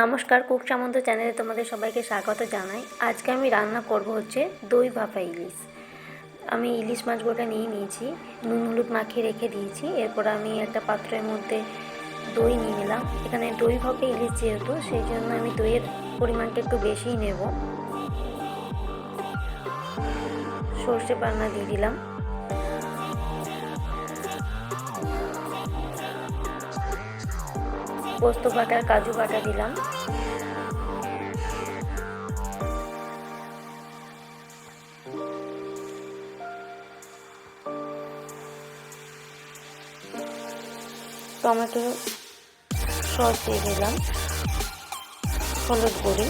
নমস্কার, কুক সামন্ত চ্যানেলে তোমাদের সবাইকে স্বাগত জানাই। আজকে আমি রান্না করব হচ্ছে দই ভাপা ইলিশ। আমি ইলিশ মাছ গোটা নিয়ে নিয়েছি, নুন হলুদ মাখিয়ে রেখে দিয়েছি। এরপর আমি একটা পাত্রের মধ্যে দই নিয়ে নিলাম। এখানে দই ভাপে ইলিশ যেহেতু, সেই জন্য আমি দইয়ের পরিমাণটা একটু বেশিই নেব। সর্ষে পান্না দিয়ে দিলাম। পোস্ত বাটা কাজু বাটা দিলাম। টমেটো সস দিয়ে দিলাম, হলুদ গুঁড়ি,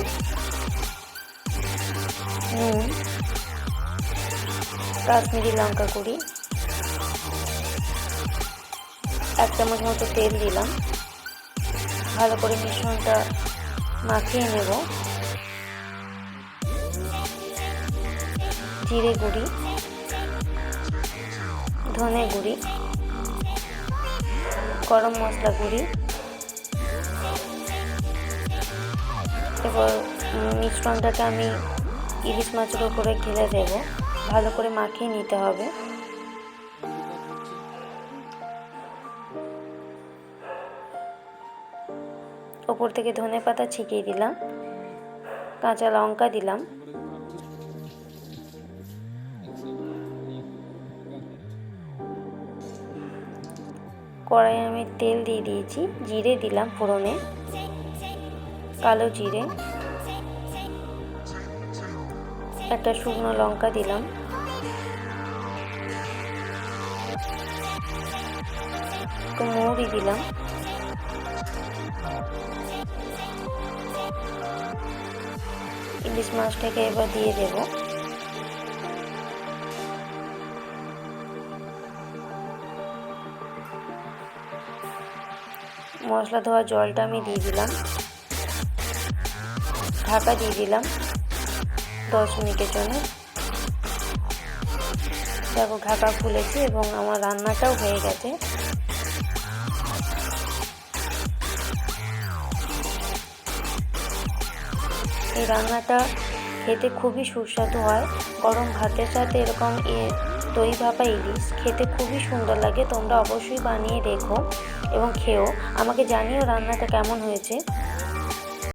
নুন, কাশ্মীরি লঙ্কা গুঁড়ি, এক চামচ মতো তেল দিলাম। ভালো করে মিশ্রণটা মাখিয়ে নেব। জিরে গুঁড়ি, ধনে গুঁড়ি, গরম মশলা গুঁড়ি, এবার মিশ্রণটাকে আমি ইলিশ মাছের উপরে ঢেলে দেব। ভালো করে মাখিয়ে নিতে হবে। ওপর থেকে ধনে পাতা ছিটিয়ে দিলাম, কাঁচা লঙ্কা দিলাম। কড়াইয়ে আমি তেল দিয়ে দিয়েছি, জিরে দিলাম ফোড়নে, কালো জিরে। একটা শুকনো লঙ্কা দিলাম। একটু মৌরি দিলাম। ইলিশ মাছটাকে এবার দিয়ে দেব। মশলা ধোয়া জলটা আমি দিয়ে দিলাম। ঢাকা দিয়ে দিলাম দশ মিনিটের জন্য। দেখো ঢাকা খুলেছি এবং আমার রান্নাটাও হয়ে গেছে। এই রান্নাটা খেতে খুবই সুস্বাদু হয়। গরম ভাতের সাথে এরকম দই ভাপা ইলিশ খেতে খুবই সুন্দর লাগে। তোমরা অবশ্যই বানিয়ে দেখো এবং খেও। আমাকে জানিও রান্নাটা কেমন হয়েছে।